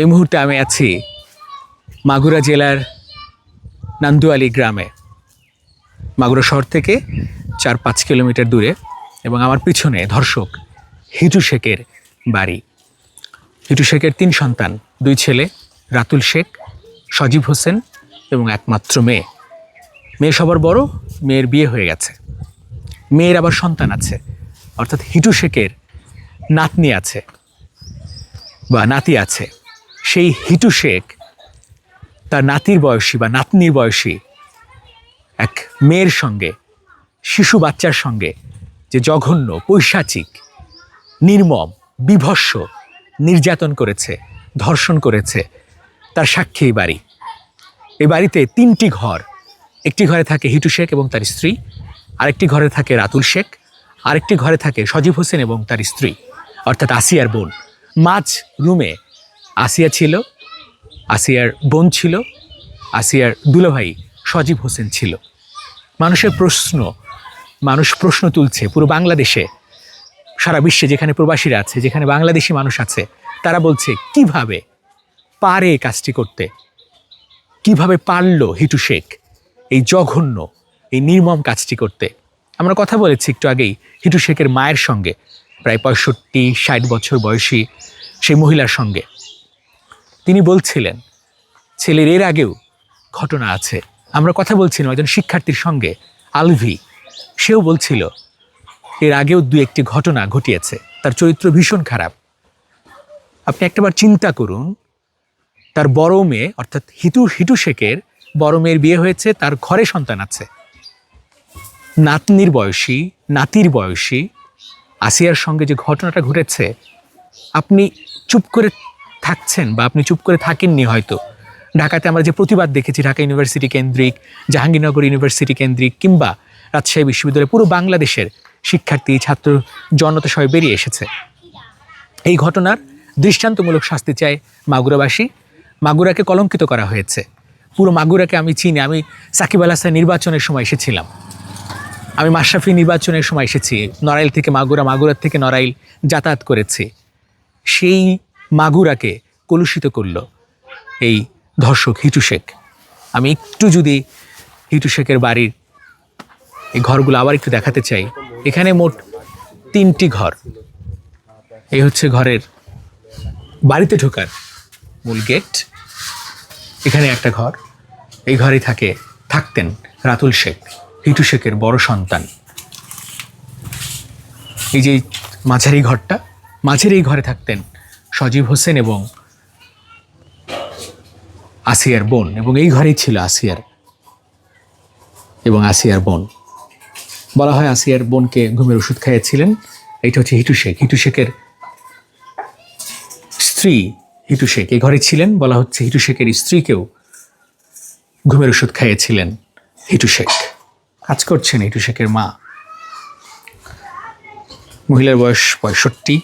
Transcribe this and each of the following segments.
এই মুহূর্তে আমি আছি মাগুরা জেলার নান্দুয়ালি গ্রামে। মাগুরা শহর থেকে চার পাঁচ কিলোমিটার দূরে এবং আমার পিছনে ধর্ষক হিটু শেখের বাড়ি। হিটু শেখের তিন সন্তান, দুই ছেলে, রাতুল শেখ, সজীব হোসেন এবং একমাত্র মেয়ে। মেয়ে সবার বড়, মেয়ের বিয়ে হয়ে গেছে। মেয়ের আবার সন্তান আছে, অর্থাৎ হিটু শেখের নাতনি আছে বা নাতি আছে। সেই হিটু শেখ, তার নাতির বয়সী বা নাতনির বয়সী এক মেয়ের সঙ্গে, শিশু বাচ্চার সঙ্গে যে জঘন্য, পৈশাচিক, নির্মম, বিভৎস নির্যাতন করেছে, ধর্ষণ করেছে, তার সাক্ষী এই বাড়ি। এই বাড়িতে তিনটি ঘর, একটি ঘরে থাকে হিটু শেখ এবং তার স্ত্রী, আরেকটি ঘরে থাকে রাতুল শেখ, আরেকটি ঘরে থাকে সজীব হোসেন এবং তার স্ত্রী, অর্থাৎ আসিয়ার বোন। মাঝ রুমে আসিয়া ছিল, আসিয়ার বোন ছিল, আসিয়ার দুলাভাই সজীব হোসেন ছিল। মানুষের প্রশ্ন, মানুষ প্রশ্ন তুলছে পুরো বাংলাদেশে। সারা বিশ্বে যেখানে প্রবাসীরা আছে, যেখানে বাংলাদেশি মানুষ আছে, তারা বলছে, কীভাবে পারে কাজটি করতে? কীভাবে পারল হিটু শেখ এই জঘন্য, এই নির্মম কাজটি করতে? আমরা কথা বলেছি একটু আগেই হিটু শেখের মায়ের সঙ্গে, প্রায় পঁয়ষট্টি, ষাট বছর বয়সী সেই মহিলার সঙ্গে। তিনি বলছিলেন, ছেলের এর আগেও ঘটনা আছে। আমরা কথা বলছিলাম একজন শিক্ষার্থীর সঙ্গে। আলভি, সেও বলছিল, এর আগেও দু একটি ঘটনা ঘটিয়েছে। তার চরিত্র ভীষণ খারাপ। আপনি একটাবার চিন্তা করুন, তার বড় মেয়ে, অর্থাৎ হিটু হিটু শেখের বড় মেয়ের বিয়ে হয়েছে, তার ঘরে সন্তান আছে। নাতনির বয়সী, নাতির বয়সী, আসিয়ার সঙ্গে যে ঘটনাটা ঘটেছে, আপনি চুপ করে থাকছেন বা আপনি চুপ করে থাকেননি হয়তো। ঢাকাতে আমরা যে প্রতিবাদ দেখেছি, ঢাকা ইউনিভার্সিটি কেন্দ্রিক, জাহাঙ্গীরনগর ইউনিভার্সিটি কেন্দ্রিক কিংবা রাজশাহী বিশ্ববিদ্যালয়, পুরো বাংলাদেশের শিক্ষার্থী, ছাত্র জনতা সবাই বেরিয়ে এসেছে। এই ঘটনার দৃষ্টান্তমূলক শাস্তি চায় মাগুরাবাসী। মাগুরাকে কলঙ্কিত করা হয়েছে। পুরো মাগুরাকে আমি চিনি, আমি সাকিব আল হাসান নির্বাচনের সময় এসেছিলাম। আমি মাশরাফি নির্বাচনের সময় এসেছি, নড়াইল থেকে মাগুরা, মাগুরার থেকে নড়াইল যাতায়াত করেছি। সেই মাগুরাকে কলুষিত করল। এই ধর্ষক হিটু শেখ। আমি একটু যদি হিটু শেখের বাড়ির এই ঘরগুলো আবার একটু দেখাতে চাই। এখানে মোট তিনটি ঘর। এই হচ্ছে ঘরের বাড়িতে ঢোকার মূল গেট। এখানে একটা ঘর। এই ঘরে থাকে, থাকতেন রাতুল শেখ, হিটু শেখের বড় সন্তান। এই যে মাঝারি ঘরটা, মাঝের এই ঘরে থাকতেন সজীব হোসেন এবং আসিয়ার বোন, এবং এই ঘরেই ছিল আসিয়ার, এবং আসিয়ার বোন। বলা হয় আসিয়ার বোনকে ঘুমের ওষুধ খাইয়েছিলেন। এইটা হচ্ছে হিটু শেখ। হিটু শেখের স্ত্রী হিটু শেখ। এই ঘরে ছিলেন, বলা হচ্ছে হিটু শেখের স্ত্রীকেও ঘুমের ওষুধ খাইয়েছিলেন হিটু শেখ। কাজ করছেন হিটু শেখের মা। মহিলার বয়স পঁয়ষট্টি,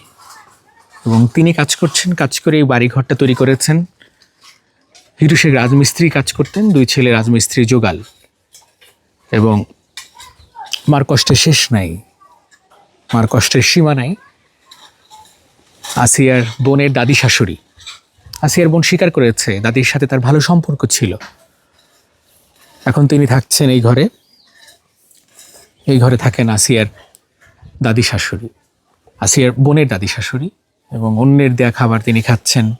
এবং তিনি কাজ করছেন, কাজ করে এই বাড়িঘরটা তৈরি করেছেন। হিটু শেখ রাজমিস্ত্রি কাজ করতেন, দুই ছেলে রাজমিস্ত্রি যোগাল। এবং মার কষ্টের শেষ নাই। মার কষ্টের সীমা নাই। আসিয়ার বোনের দাদি শাশুড়ি। আসিয়ার বোন স্বীকার করেছে, দাদির সাথে তার ভালো সম্পর্ক ছিল। এখন তিনি থাকছেন এই ঘরে। এই ঘরে থাকেন আসিয়ার দাদি শাশুড়ি। আসিয়ার বোনের দাদি শাশুড়ি এবং অন্যের দেয়া খাবার তিনি খাচ্ছেন।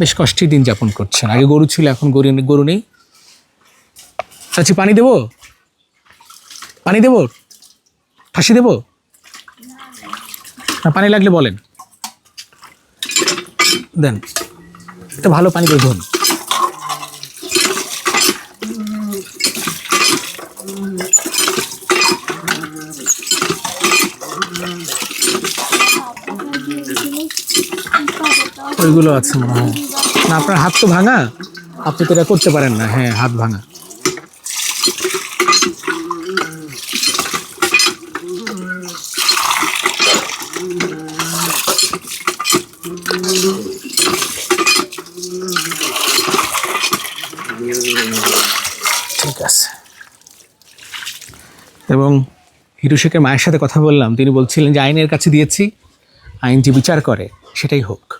বেশ কষ্টের দিন যাপন করছেন। আগে গরু ছিল, এখন গরু গরু নেই। চাচি, পানি দেবো? পানি দেবো? ফাঁসি দেবো? না, পানি লাগলে বলেন। দেন। একটা ভালো পানি দেখুন ওইগুলো আছে মনে হয়। না, আপনার হাত তো ভাঙা। আপনি তো এটা করতে পারেন না। হ্যাঁ হাত ভাঙা। ঠিক আছে। এবং হিরু শেখের মায়ের সাথে কথা বললাম। তিনি বলছিলেন যে, আইনের কাছে দিয়েছি আইন যে বিচার করে, সেটাই হোক।